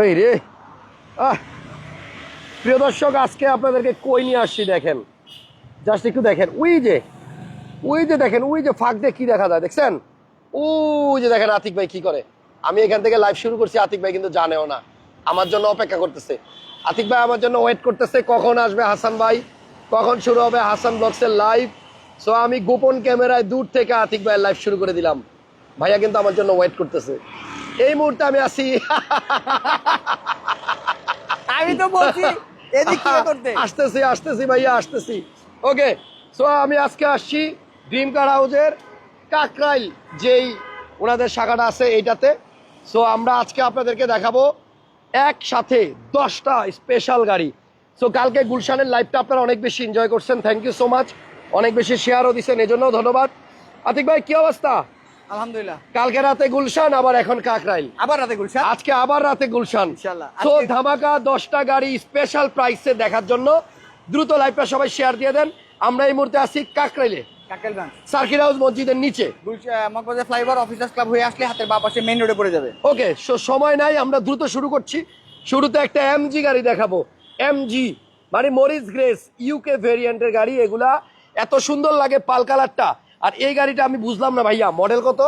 ওই রে। প্রিয় দর্শক, আজকে আপনাদেরকে কই নিয়ে আসছি দেখেন। জাস্ট একটু দেখেন। ওই যে ওই যে দেখেন, ওই যে ফাঁক দিয়ে কি দেখা যায়, দেখছেন? ওই যে দেখেন আতিক ভাই কি করে। আমি এখান থেকে লাইভ শুরু করছি, আতিক ভাই কিন্তু জানেও না। আমার জন্য অপেক্ষা করতেছে। আতিক ভাই আমার জন্য ওয়েট করতেছে, কখন আসবে হাসান ভাই? কখন শুরু হবে হাসান ব্লগসের লাইভ সো আমি গোপন ক্যামেরায় দূর থেকে আতিক ভাইয়ের লাইভ শুরু করে দিলাম। ভাইয়া কিন্তু আমার জন্য ওয়েট করতেছে। এই মুহূর্তে আমি আসি আমি তো বলছি আসতেছি আসতেছি ভাইয়া আসতেছি। ওকে সো আমি আজকে আসছি ড্রিম কার হাউজের কাকরাইল যেই ওনাদের শাখাটা আছে এইটাতে। সো আমরা আজকে আপনাদেরকে দেখাবো একসাথে দশটা স্পেশাল গাড়ি। সো কালকে গুলশানের লাইভটা আপনারা অনেক বেশি এনজয় করছেন। থ্যাংক ইউ সো মাচ অনেক বেশি শেয়ারও দিচ্ছেন এজন্যও ধন্যবাদ। আতিক ভাই কি অবস্থা? আলহামদুলিল্লাহ। কালকে রাতে গুলশান আবার এখন কাকরাইল। আবার রাতে গুলশান? আজকে আবার রাতে গুলশান। তো ধামাকা দশটা গাড়ি স্পেশাল প্রাইসে দেখার জন্য দ্রুত লাইভটা সবাই শেয়ার দিয়ে দেন। আমরা এই মুহূর্তে আছি কাকরাইলে। সার্কিট হাউস মসজিদের নিচে। ফ্লাইওভার অফিসার্স ক্লাব হয়ে আসলে হাতের বাঁ পাশে মেইন রোডে পড়ে যাবে। ওকে সো সময় নাই আমরা দ্রুত শুরু করছি। শুরুতে একটা এমজি গাড়ি দেখাবো। এমজি মানে মরিস গ্রেস ইউকে ভেরিয়েন্টের গাড়ি। এগুলা এত সুন্দর লাগে পাল কালারটা। আর এই গাড়িটা আমি বুঝলাম না ভাইয়া মডেল কত?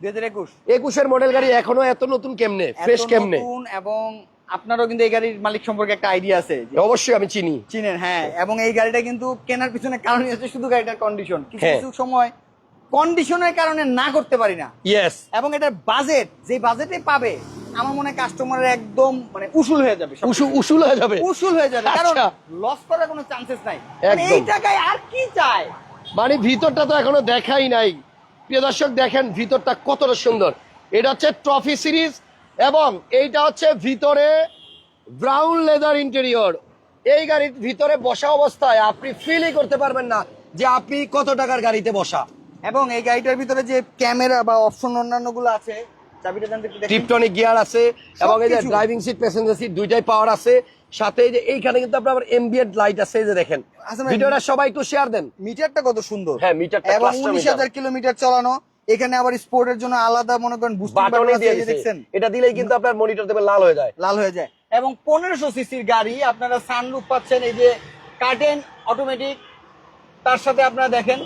দুই হাজার একুশ। একুশের মডেল গাড়ি এখনও এত নতুন কেমনে? ফ্রেশ কেমনে? এবং আপনারও কিন্তু এই গাড়ির মালিক সম্পর্কে একটা আইডিয়া আছে। অবশ্যই আমি চিনি। চিনেন হ্যাঁ এবং এই গাড়িটা কিন্তু কেনার পিছনে কারণ হচ্ছে শুধু গাড়িটার কন্ডিশন কিছু হ্যাঁ। কিছু সময় কন্ডিশনের কারণে না করতে পারি না। ইয়েস এবং এটার বাজেট যে বাজেটে পাবে আমার মনে কাস্টমারের একদম মানে উসুল হয়ে যাবে। উসুল হয়ে যাবে। উসুল হয়ে যাবে কারণ আচ্ছা। লস করার কোনো চান্সেস নাই। মানে এই টাকায় আর কি চায়? মানে ভিতরটা তো এখনও দেখাই নাই। প্রিয় দর্শক দেখেন ভিতরটা কতটা সুন্দর। এটা হচ্ছে ট্রফি সিরিজ এবং এইটা হচ্ছে ভিতরে ব্রাউন লেদার ইন্টেরিয়র। এই গাড়ির ভিতরে বসা অবস্থায় আপনি ফিলই করতে পারবেন না যে আপনি কত টাকার গাড়িতে বসা। এবং এই গাড়িটার ভিতরে যে ক্যামেরা বা অপশন অন্যান্যগুলো আছে চাবিটা টিপটনিক গিয়ার আছে এবং এই যে ড্রাইভিং সিট প্যাসেঞ্জার সিট দুইটাই পাওয়ার আছে। সাথে যে এইখানে কিন্তু আপনার এমবিএড লাইট আছে যে দেখেন। আচ্ছা ভিডিওটা সবাই একটু শেয়ার দেন। মিটারটা কত সুন্দর। হ্যাঁ, মিটারটা এবং cluster উনিশ মিটার। হাজার কিলোমিটার চালানো এখানে আবার স্পোর্টের জন্য আলাদা মনে করেন বুস্টিং বাটনে দিয়ে দেখছেন? এটা দিলেই কিন্তু আপনার মনিটর দেবে লাল হয়ে যায়। লাল হয়ে যায়। এবং পনেরোশো সিসির গাড়ি আপনারা সানরুফ পাচ্ছেন এই যে কার্টেন অটোমেটিক তার সাথে আপনারা দেখেন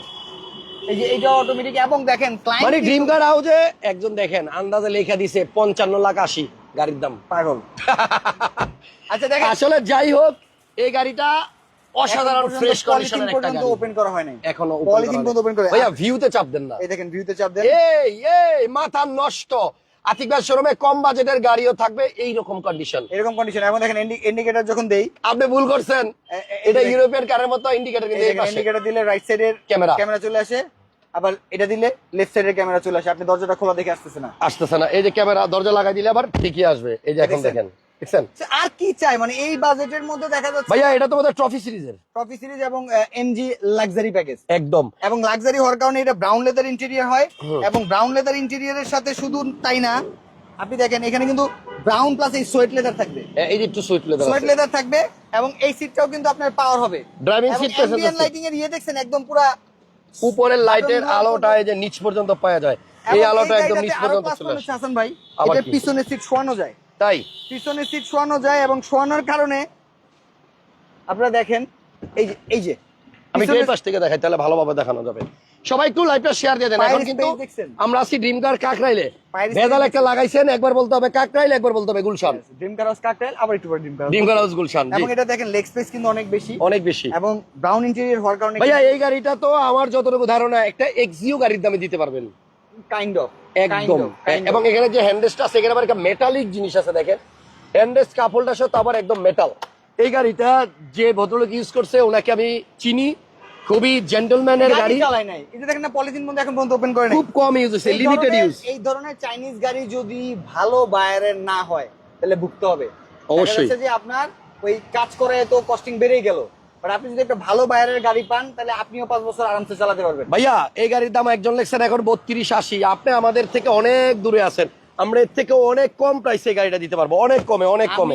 এই যে এইটা অটোমেটিক এবং দেখেন মানে ড্রিম কার হাউজে একজন দেখেন আন্দাজে লেখা দিছে পঞ্চান্ন লাখ আশি। গাড়ির দাম। পাগল। আচ্ছা দেখেন। আসলে যাই হোক এই গাড়িটা অসাধারণ ফ্রেশ কন্ডিশনের একটা গাড়ি। ওপেন করা হয় নাই এখনও পলিথিন পর্যন্ত ওপেন করে ভাইয়া ভিউতে চাপ দেন না। এই দেখেন ভিউতে চাপ দেন। এই এই মাথা নষ্ট। আতিক ভাই শোরুমে কম বাজেটের গাড়িও থাকবে এই রকম কন্ডিশন এরকম কন্ডিশন এবং দেখেন ইন্ডিকেটর যখন দেই আপনি ভুল করছেন। এটা ইউরোপিয়ান কারের মতো ইন্ডিকেটর কিন্তু ইন্ডিকেটর দিলে রাইট সাইডের ক্যামেরা। ক্যামেরা চলে আসে। আবার এটা দিলে লেফট সাইডের ক্যামেরা চলে আসে। আপনি দরজাটা খোলা দেখে আসতেছে না। আসতেছে না। এই যে ক্যামেরা দরজা লাগাই দিলে আবার ঠিকই আসবে। এই যে এখন? দেখেন। আর কি চাই? মানে এই বাজেটের মধ্যে দেখা যাচ্ছে ভাইয়া এটা তো বোধহয় ট্রফি সিরিজের ট্রফি সিরিজ এবং এমজি লাক্সারি প্যাকেজ একদম। এবং লাক্সারি হওয়ার কারণে এটা ব্রাউন লেদার ইন্টেরিয়র হয়। এবং ব্রাউন লেদার ইন্টেরিয়রের সাথে শুধু তাই না আপনি দেখেন এখানে কিন্তু ব্রাউন প্লাস এই সোয়েট লেদার থাকবে। এই যে একটু সুইট লেদার সোয়েট লেদার থাকবে এবং এই সিটটাও কিন্তু আপনার পাওয়ার হবে। ড্রাইভিং সিট লাইটিং এর ইয়ে দেখছেন একদম পুরা উপরের লাইটের আলোটা এই যে নিচ পর্যন্ত পাওয়া যায়। এই আলোটা একদম নিচ পর্যন্ত চলে আসে। হাসান ভাই। এটা পিছনে সিট শোয়ানো যায়। তাই? পিছনে সিট শোয়ানো যায় এবং শোয়ানোর কারণে আপনারা দেখেন এই যে এই যে আমি এই পাশ থেকে দেখাই তাহলে ভালোভাবে দেখানো যাবে। সবাই একটু লাইভটা শেয়ার দিয়ে দেন। এখন কিন্তু আমরা আছি ড্রিম কার কাকরাইলে space একটা লাগাইছেন একবার বলতে হবে কাকরাইল একবার বলতে হবে Gulshan. Dream car house Kakrail আবার একটু পরে dream car dream car house Gulshan. এবং এটা দেখেন লেগ স্পেস কিন্তু অনেক বেশি। অনেক বেশি। এবং ব্রাউন ইন্টেরিয়র হওয়ার কারণে ভাইয়া এই গাড়িটা তো আমার যতটুকু ধারণা একটা এক্সিও গাড়ির দামে দিতে পারবেন। কাইন্ড অফ একদম। এবং এখানে যে হ্যান্ডেসটা আছে এখানে আবার একটা মেটালিক জিনিস আছে দেখেন। হ্যান্ডেস কাপড়টা সহ আবার একদম মেটাল এই গাড়িটা যে ভদ্রলোক ইউজ করছে ওনাকে আমি চিনি। খুবই জেন্টলম্যানের গাড়ি চালাই নাই। এই যে দেখেন না পলিথিন মধ্যে এখন পর্যন্ত ওপেন করে নাই। খুব কম ইউজ হচ্ছে লিমিটেড ইউজ এই ধরনের চাইনিজ গাড়ি যদি ভালো বায়ারের না হয় তাহলে ভুগতে হবে। অবশ্যই। যে আপনার ওই কাজ করে তো কস্টিং বেড়েই গেল। বাট আপনি যদি একটা ভালো বায়ারের গাড়ি পান তাহলে আপনিও পাঁচ বছর আরামসে চালাতে পারবেন। ভাইয়া এই গাড়ির দাম একজন লেখছেন এখন বত্রিশ আশি। আপনি আমাদের থেকে অনেক দূরে আছেন। আমরা এর থেকে অনেক কম প্রাইসে গাড়িটা দিতে পারব। অনেক কমে অনেক কমে।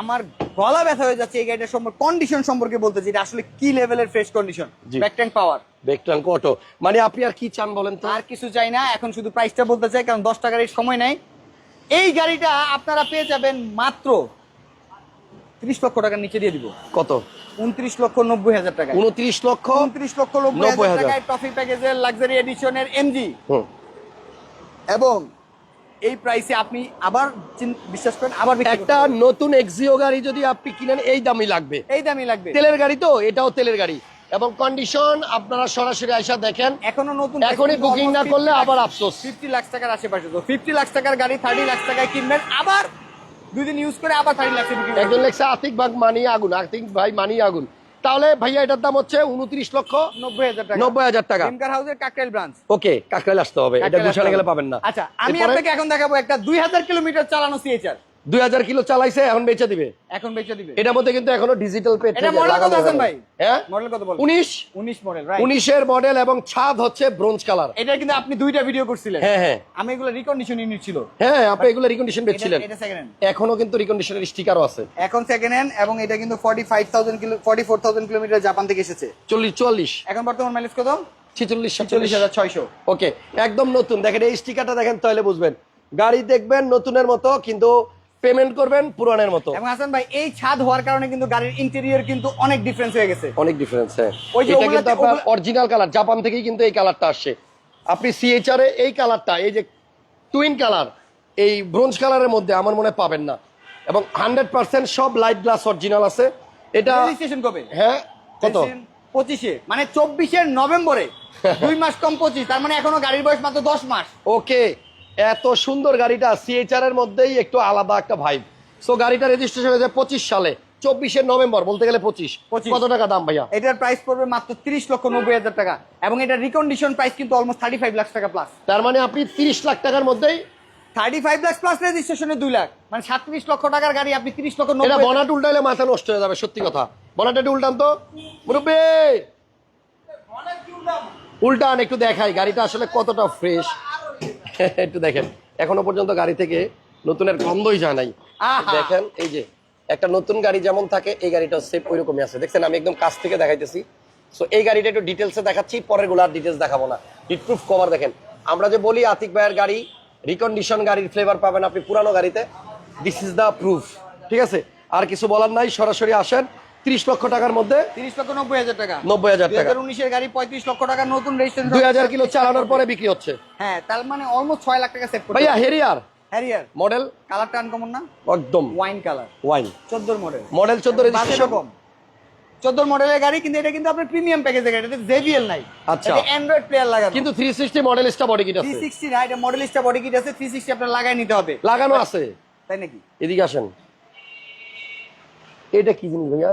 আমার গলা ব্যথা হয়ে যাচ্ছে এই গাড়িটার সম্পর্কে কন্ডিশন সম্পর্কে বলতে যেটা আসলে কি লেভেলের fresh condition. Back tank power বেকট্রাঙ্ক auto মানে আপনি আর কি চান বলেন তো? আর কিছু চাই না এখন শুধু প্রাইসটা বলতে চাই কারণ দশ টাকার সময় নাই। এই গাড়িটা আপনারা পেয়ে যাবেন মাত্র ত্রিশ লক্ষ টাকার নিচে দিয়ে দিব। কত? উনত্রিশ লক্ষ নব্বই হাজার টাকা উনত্রিশ লক্ষ উনত্রিশ লক্ষ নব্বই হাজার। টাকায় ট্রফি প্যাকেজের লাক্সারি এডিশনের এমজি এবং এই প্রাইসে আপনি আবার বিশ্বাস করেন আবার একটা নতুন এক্সিও গাড়ি যদি আপনি কিনেন এই দামই লাগবে। এই দামই লাগবে। তেলের গাড়ি তো এটাও তেলের গাড়ি। এবং কন্ডিশন আপনারা সরাসরি আইসা দেখেন। এখনও নতুন এখনই বুকিং না করলে আবার আফসোস। ফিফটি লাখ টাকার আশেপাশে তো। ফিফটি লাখ টাকার গাড়ি থার্টি লাখ টাকায় কিনবেন। আবার দুই দিন ইউজ করে আবার থার্টি লাখে বিক্রি একজন লেখছে আতিক ভাগ মানি আগুন আতিক ভাই মানি আগুন। তাহলে ভাইয়া এটার দাম হচ্ছে উনত্রিশ লক্ষ নব্বই হাজার টাকা। নব্বই হাজার টাকা। হাউসের কাকরাইল ব্রাঞ্চ ওকে কাকরাইল আসতে হবে। এটা গুছানে গেলে পাবেন না। আচ্ছা আমি আপনাকে এখন দেখাবো একটা দুই হাজার কিলোমিটার চালানো সিএচআর দুই হাজার কিলো চালাইছে এখন বেচে দিবে। এখন বেচে দিবে। এটার মধ্যে কিন্তু এখনও ডিজিটাল পেট এটা model কত আছেন ভাই? হ্যাঁ? মডেল কত বল উনিশ। উনিশ মডেল রাইট উনিশের মডেল এবং ছাদ হচ্ছে ব্রোঞ্জ কালার এটা কিন্তু আপনি দুইটা ভিডিও করছিলেন। হ্যাঁ হ্যাঁ। আমি এগুলো রিকন্ডিশন ইউনিট ছিল। হ্যাঁ আপনি এগুলো রিকন্ডিশন বেচছিলেন। এটা সেকেন্ড হ্যান্ড এখনও কিন্তু রিকন্ডিশনের স্টিকারও আছে। এখন সেকেন্ড হ্যান্ড এবং এটা কিন্তু forty five thousand kilo forty four thousand kilometre Japan থেকে এসেছে। চল্লিশ চুয়াল্লিশ। এখন বর্তমান মাইলেজ কত? ছিচল্লিশ চল্লিশ সাতচল্লিশ হাজার ছয়শো। ওকে একদম নতুন। দেখেন এই স্টিকারটা দেখেন তাহলে বুঝবেন। গাড়ি দেখবেন নতুনের মতো কিন্তু পেমেন্ট করবেন পুরানের মতো। এবং হাসান ভাই এই ছাদ হওয়ার কারণে কিন্তু গাড়ির ইন্টেরিয়র কিন্তু অনেক ডিফারেন্স হয়ে গেছে। অনেক ডিফারেন্স হ্যাঁ। ওই যে এটা কিন্তু আপনার অরিজিনাল কালার জাপান থেকেই কিন্তু এই কালারটা আসছে। আপনি সিএইচআর এ এই কালারটা এই যে টুইন কালার এই ব্রোঞ্জ কালারের মধ্যে আমার মনে পাবেন না। এবং হান্ড্রেড পার্সেন্ট সব লাইট গ্লাস অরিজিনাল আছে। এটা রেজিস্ট্রেশন কবে? হ্যাঁ কত? পঁচিশে মানে চব্বিশের নভেম্বরে। দুই মাস কম পঁচিশ তার মানে এখনও গাড়ির বয়স মাত্র দশ মাস। ওকে এত সুন্দর গাড়িটা সিএইচআর এর মধ্যেই একটু আলাদা একটা ভাইব সো গাড়িটা রেজিস্ট্রেশন হয়েছে পঁচিশ সালে চব্বিশের নভেম্বর বলতে গেলে পঁচিশ। 25 কত টাকা দাম ভাইয়া? এটার প্রাইস পড়বে মাত্র তিরিশ লক্ষ নব্বই হাজার টাকা। এবং এটার রিকন্ডিশন প্রাইস কিন্তু অলমোস্ট থার্টি ফাইভ লাখ টাকা প্লাস তার মানে আপনি তিরিশ লাখ টাকার মধ্যেই থার্টি ফাইভ লাখ প্লাস রেজিস্ট্রেশনে দুই লাখ। মানে সাতত্রিশ লক্ষ টাকার গাড়ি আপনি তিরিশ লক্ষ এটা নব্বই বনাট উল্টাইলে মাথা নষ্ট হয়ে যাবে সত্যি কথা। বনাটা একটু উল্টান তো। মুরব্বী! উল্টান একটু দেখাই গাড়িটা আসলে কতটা ফ্রেশ একটু দেখেন এখনও পর্যন্ত গাড়ি থেকে নতুনের গন্ধই যায় নাই। দেখেন এই যে একটা নতুন গাড়ি যেমন থাকে এই গাড়িটা সেম ওই রকমই আছে। দেখছেন আমি একদম কাছ থেকে দেখাইতেছি। সো এই গাড়িটা একটু ডিটেলসে দেখাচ্ছি পরেরগুলো আর ডিটেলস দেখাবো না। হিট প্রুফ কভার দেখেন। আমরা যে বলি আতিক ভাইয়ের গাড়ি রিকন্ডিশন গাড়ির ফ্লেভার পাবেন আপনি পুরানো গাড়িতে। দিস ইজ দ্য প্রুফ ঠিক আছে? আর কিছু বলার নাই সরাসরি আসেন। তিরিশ লক্ষ টাকার মধ্যে তিরিশ লক্ষ নব্বই হাজার টাকা। নব্বই হাজার টাকা। উনিশের গাড়ি পঁয়ত্রিশ লক্ষ টাকা নতুন রেজিস্ট্রেশন দুই হাজার কিলো চালানোর পরে বিক্রি হচ্ছে। হ্যাঁ তার মানে অলমোস্ট ছয় লাখ টাকা সেভ করতে ভাইয়া হেরিয়ার হ্যারিয়ার মডেল? কালারটা আনকমন না? একদম। ওয়াইন কালার ওয়াইন চোদ্দোর মডেল মডেল চোদ্দ রেজিস্ট্রেশন কম চোদ্দোর মডেলের গাড়ি কিন্তু এটা কিন্তু আপনার প্রিমিয়াম প্যাকেজের গাড়ি। এটা জেবিএল নাই। আচ্ছা। অ্যান্ড্রয়েড প্লেয়ার লাগানো। কিন্তু থ্রি সিক্সটি মডেল স্টা বডি কিট আছে সিক্সটি না এটা মডেলিস্টা বডি কিট আছে থ্রি সিক্সটি আপনার লাগাই নিতে হবে। লাগানো আছে। তাই নাকি? এদিকে আসেন। এটা কি জিনিস ভাইয়া?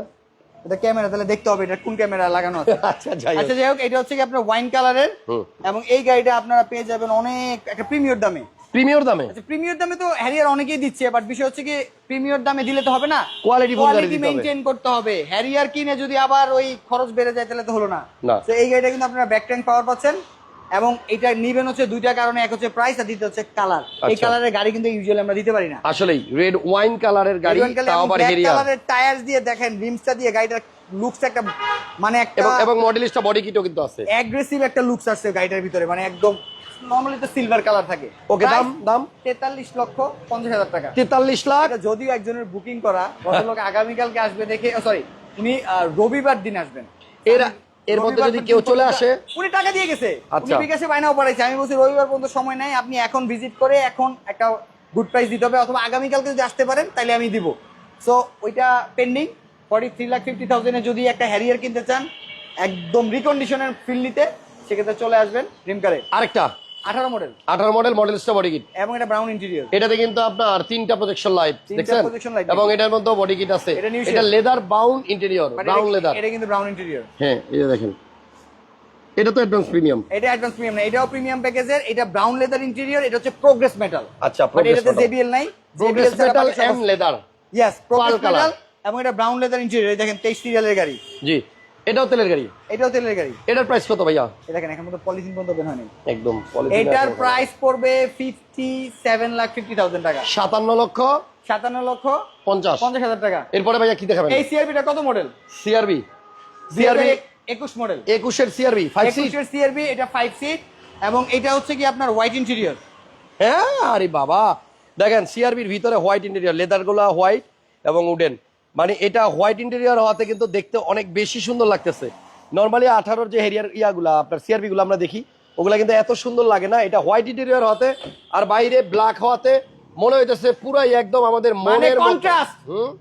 এটা ক্যামেরা তাহলে দেখতে হবে এটা কোন ক্যামেরা লাগানো আছে। আচ্ছা যাই হোক। আচ্ছা যাই হোক এটা হচ্ছে কি আপনার ওয়াইন কালারের। এবং এই গাড়িটা আপনারা পেয়ে যাবেন অনেক একটা প্রিমিয়র দামে। প্রিমিয়র দামে? আচ্ছা প্রিমিয়র দামে তো হ্যারিয়ার অনেকেই দিচ্ছে বাট বিষয় হচ্ছে কি প্রিমিয়র দামে দিলে তো হবে না। কোয়ালিটি কোয়ালিটি মেইনটেইন করতে হবে। হ্যারিয়ার কিনে যদি আবার ওই খরচ বেড়ে যায় তাহলে তো হলো না। না। তো এই গাড়িটা কিন্তু আপনারা ব্যাক ট্যাঙ্ক পাওয়ার পাচ্ছেন। এবং এটা নিবেন হচ্ছে দুইটা কারণে এক হচ্ছে প্রাইস আর দ্বিতীয় হচ্ছে কালার এই আচ্ছা। কালারের গাড়ি কিন্তু ইউজুয়ালি আমরা দিতে পারি না। আসলেই রেড ওয়াইন কালারের গাড়ি তাও আবার হেরিয়ার। কালারের টায়ার দিয়ে দেখেন রিমসটা দিয়ে গাড়িটার লুকস একটা মানে একটা এবং এবং মডেলিস্টা বডি কিটও কিন্তু আছে। অ্যাগ্রেসিভ একটা লুকস আসছে গাড়িটার ভিতরে মানে একদম নর্মালি তো সিলভার কালার থাকে। ওকে দাম দাম? তেতাল্লিশ লক্ষ পঞ্চাশ হাজার টাকা। তেতাল্লিশ লাখ? যদিও একজনের বুকিং করা ভদ্রলোক আগামীকালকে আসবে দেখে সরি উনি রবিবার দিন আসবেন। এর এর মধ্যে যদি কেউ চলে আসে? উনি টাকা দিয়ে গেছে। উনি আচ্ছা। বিকাশে বায়নাও আমি বলছি রবিবার পর্যন্ত সময় নাই আপনি এখন ভিজিট করে এখন একটা গুড প্রাইস দিতে হবে অথবা আগামীকালকে যদি আসতে পারেন তাহলে আমি দিব। সো ওইটা pending forty three lakh fifty থাউজেন্ডে যদি একটা হ্যারিয়ার কিনতে চান একদম রিকন্ডিশনের ফিল নিতে সেক্ষেত্রে চলে আসবেন রিমকারে আরেকটা। আঠারো মডেল আঠারো মডেল মডেলিস্টা বডি কিট এবং এটা ব্রাউন ইন্টেরিয়র এটাতে কিন্তু আপনার তিনটা প্রজেকশন লাইট দেখছেন? এবং এটার মধ্যে বডি কিট আছে। এটা new এটা shape। Leather bound interior brown leather এটা কিন্তু ব্রাউন ইন্টেরিয়র হ্যাঁ দেখেন। এটা তো অ্যাডভান্স প্রিমিয়াম এটা অ্যাডভান্স প্রিমিয়াম না এটাও প্রিমিয়াম প্যাকেজের এটা ব্রাউন লেদার ইন্টেরিয়র এটা হচ্ছে প্রোগ্রেস মেটাল আচ্ছা এটাতে metal। জেবিএল নাই। Progress metal and leather yes progress metal এবং এটা ব্রাউন লেদার ইন্টেরিয়র দেখেন 23 সিরিয়ালের গাড়ি। জি। এটাও তেলের গাড়ি? এটাও তেলের গাড়ি। এটার প্রাইস কত ভাইয়া? দেখেন এখন মতো পলিথিন পর্যন্ত বের হয়নি। একদম এটার প্রাইস পড়বে 57 লাখ 50 থাউজেন্ড টাকা। সাতান্ন লক্ষ 57 লক্ষ পঞ্চাশ। 50 হাজার টাকা। এরপরে ভাইয়া কি দেখাবেন? এই সিআরবিটা কত মডেল সিআরবি সিআরবি 21 মডেল একুশের সিআরবি ফাইভ সিট একুশের সিআরবি এটা 5 সিট এবং এটা হচ্ছে কি আপনার হোয়াইট ইন্টেরিয়র হ্যাঁ আরে বাবা। দেখেন সিআরবির ভিতরে হোয়াইট ইন্টেরিয়ার লেদারগুলো হোয়াইট এবং উডেন মানে এটা হোয়াইট ইন্টেরিয়ার হওয়াতে কিন্তু দেখতে অনেক বেশি সুন্দর লাগতেছে। নর্মালি আঠারোর যে হেরিয়ার ইয়াগুলা আপনার সিআরবি গুলো আমরা দেখি ওগুলা কিন্তু এত সুন্দর লাগে না। এটা হোয়াইট ইন্টেরিয়ার হওয়াতে আর বাইরে ব্ল্যাক হওয়াতে মনে হইতেছে পুরাই একদম আমাদের মানে মনের কন্ট্রাস্ট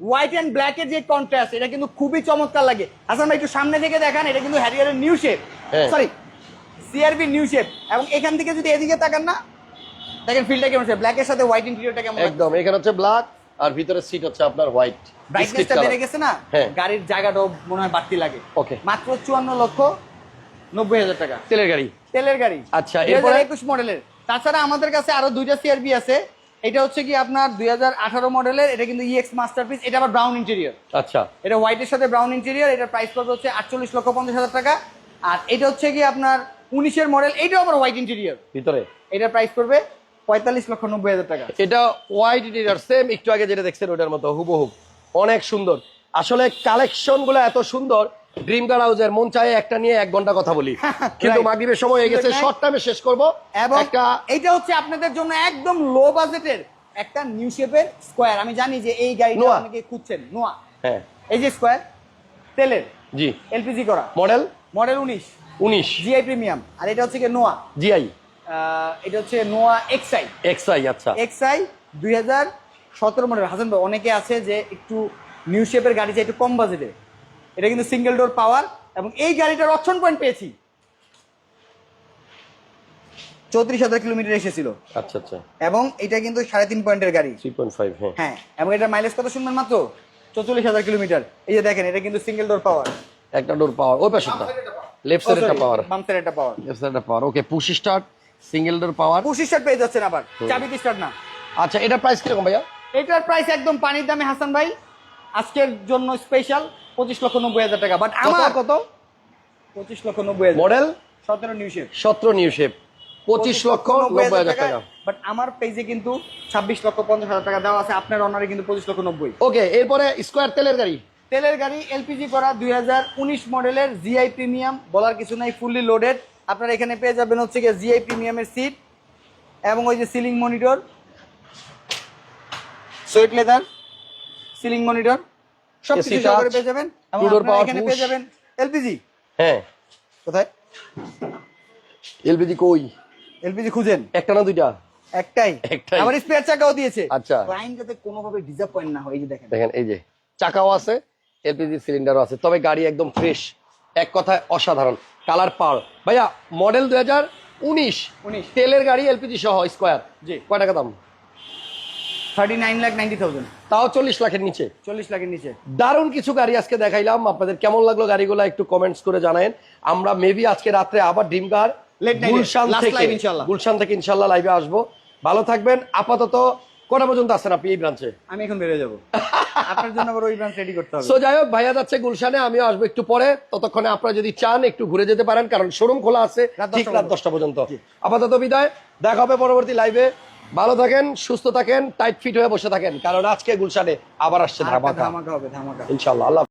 হোয়াইট এন্ড ব্ল্যাক এর যে কন্ট্রাস্ট এটা কিন্তু খুবই চমৎকার লাগে। হাসান ভাই একটু সামনে থেকে দেখান এটা কিন্তু হ্যারিয়ারের new shape. Sorry CRV new shape এবং এখান থেকে যদি এদিকে তাকান না দেখেন ফিল্ডটা কেমন ব্ল্যাক এর সাথে হোয়াইট ইন্টেরিয়রটা কেমন একদম এখানে হচ্ছে ব্ল্যাক আর ভিতরে সিট হচ্ছে আপনার হোয়াইট ব্রাইটনেসটা বেড়ে গেছে না? হ্যাঁ। গাড়ির জায়গাটাও মনে হয় বাড়তি লাগে। Okay. মাত্র চুয়ান্ন লক্ষ নব্বই হাজার টাকা। তেলের গাড়ি? তেলের গাড়ি। আচ্ছা, এরপরে? একুশ মডেলের। তাছাড়া আমাদের কাছে আরও দুইটা সিআরবি আছে। এটা হচ্ছে কি আপনার দুই হাজার আঠারো মডেলের এটা কিন্তু ইএক্স মাস্টারপিস এটা আবার ব্রাউন ইন্টেরিয়র আচ্ছা। এটা হোয়াইটের সাথে ব্রাউন ইন্টেরিয়র এটার প্রাইস পড়বে হচ্ছে আটচল্লিশ লক্ষ পঞ্চাশ হাজার টাকা। আর এটা হচ্ছে কি আপনার উনিশের মডেল এটাও আবার হোয়াইট ইন্টেরিয়র ভিতরে? এটার প্রাইস পড়বে পঁয়তাল্লিশ লক্ষ নব্বই হাজার টাকা। এটা হোয়াইট ইন্টেরিয়ার সেম একটু আগে যেটা দেখছেন ওটার মতো হুবহু। অনেক সুন্দর। আসলে কালেকশনগুলো এত সুন্দর ড্রিম কার হাউসের মন চায় একটা নিয়ে এক ঘণ্টা কথা বলি। কিন্তু মাগরিবের সময় হয়ে গেছে শর্ট টাইমে শেষ করব। এবং এইটা হচ্ছে আপনাদের জন্য একদম লো বাজেটের একটা নিউ শেপের স্কোয়ার আমি জানি যে এই গাড়িটা। অনেকে খুঁজছেন নোয়া। হ্যাঁ। এই যে স্কোয়ার তেলের জি। এলপিজি করা। মডেল মডেল উনিশ। উনিশ। জিআই প্রিমিয়াম আর এটা হচ্ছে কি নোয়া। জিআই এটা হচ্ছে নোয়া এক্সআই। এক্সআই আচ্ছা। এক্সআই দুই হাজার সতেরো মডেল। হাসান ভাই অনেকে আছে যে একটু নিউ শেপের গাড়ি চাই একটু কম বাজেটে এটা কিন্তু সিঙ্গেল ডোর পাওয়ার এবং এই গাড়িটার অপশন পয়েন্ট পেয়েছি। চৌত্রিশ হাজার কিলোমিটার এসেছিল। আচ্ছা আচ্ছা। এবং এটা কিন্তু সাড়ে তিন পয়েন্টের গাড়ি। থ্রি পয়েন্ট ফাইভ হ্যাঁ। হ্যাঁ এবং এটা মাইলেজ কত শুনবেন মাত্র? চৌচল্লিশ হাজার কিলোমিটার এই যে দেখেন এটা কিন্তু সিঙ্গেল ডোর পাওয়ার একটা ডোর পাওয়ার ওই পাশেরটা। লেফট সাইড পাওয়ার বামসের একটা পাওয়ার লেফট সাইড একটা power okay push start single door power. পঁচিশ শার্ট পেয়ে যাচ্ছেন আবার। চাবিতে স্টার্ট না। আচ্ছা এটা প্রাইস কীরকম ভাইয়া? এটার প্রাইস একদম পানির দামে হাসান ভাই। আজকের জন্য স্পেশাল পঁচিশ লক্ষ নব্বই হাজার টাকা। বাট আমার কত? পঁচিশ লক্ষ নব্বই হাজার। মডেল সতেরো নিউ শেপ সতেরো নিউ শেপ পঁচিশ লক্ষ নব্বই হাজার টাকা। বাট আমার পেজে কিন্তু ছাব্বিশ লক্ষ পঞ্চাশ হাজার টাকা দেওয়া আছে। আপনার অনারে কিন্তু পঁচিশ লক্ষ নব্বই। ওকে এরপরে স্কোয়ার তেলের গাড়ি। তেলের গাড়ি এলপিজি করা দুই হাজার উনিশ মডেলের জিআই প্রিমিয়াম বলার কিছু নাই ফুললি লোডেড আপনারা এখানে পেয়ে যাবেন হচ্ছে গিয়ে জিআই প্রিমিয়ামের সিট এবং ওই যে সিলিং মনিটর সুইট লেদার সিলিং মনিটর সব কিছু সহকারে পেয়ে যাবেন এবং আপনারা এখানে পেয়ে যাবেন এলপিজি হ্যাঁ। কোথায়? এলপিজি কই? এলপিজি খুঁজেন। একটা না দুইটা? একটাই। একটাই। আমার স্পেয়ার চাকাও দিয়েছে। আচ্ছা। ক্লায়েন্ট যাতে কোনোভাবে ডিসঅ্যাপয়েন্ট না হয় এই যে দেখেন। দেখেন এই যে চাকাও আছে এলপিজি সিলিন্ডারও আছে তবে গাড়ি একদম ফ্রেশ এক কথায় অসাধারণ। কালার পার ভাইয়া মডেল দুই হাজার উনিশ। 19 তেলের গাড়ি এলপিজি সহ স্কোয়ার। জি। কয় টাকা দাম? Thirty nine lakh ninety thousand. তাও চল্লিশ লাখের নিচে। চল্লিশ লাখের নিচে। দারুণ কিছু গাড়ি আজকে দেখাইলাম। আপনাদের কেমন লাগল গাড়িগুলো একটু কমেন্টস করে জানায়েন। আমরা মেবি আজকে রাত্রে আবার ড্রিম কার গুলশান থেকে ইনশাল্লাহ। গুলশান থেকে ইনশাল্লাহ লাইভে আসব। ভালো থাকবেন। আপাতত কটা পর্যন্ত আছেন আপনি এই ব্রাঞ্চে আমি এখন বেরিয়ে যাব। আপনার জন্য আবার ওই ব্রাঞ্চ রেডি করতে হবে। সো যাই হোক ভাইয়া যাচ্ছে গুলশানে আমিও আসব একটু পরে। ততক্ষণে আপনারা যদি চান একটু ঘুরে যেতে পারেন কারণ শোরুম খোলা আছে রাত ঠিক রাত দশটা পর্যন্ত। আপাতত বিদায়। দেখা হবে পরবর্তী লাইভে ভালো থাকেন সুস্থ থাকেন টাইট ফিট হয়ে বসে থাকেন কারণ আজকে গুলশানে আবার আসছে ধামাকা। ধামাকা হবে ধামাকা। ইনশাল্লাহ আল্লাহ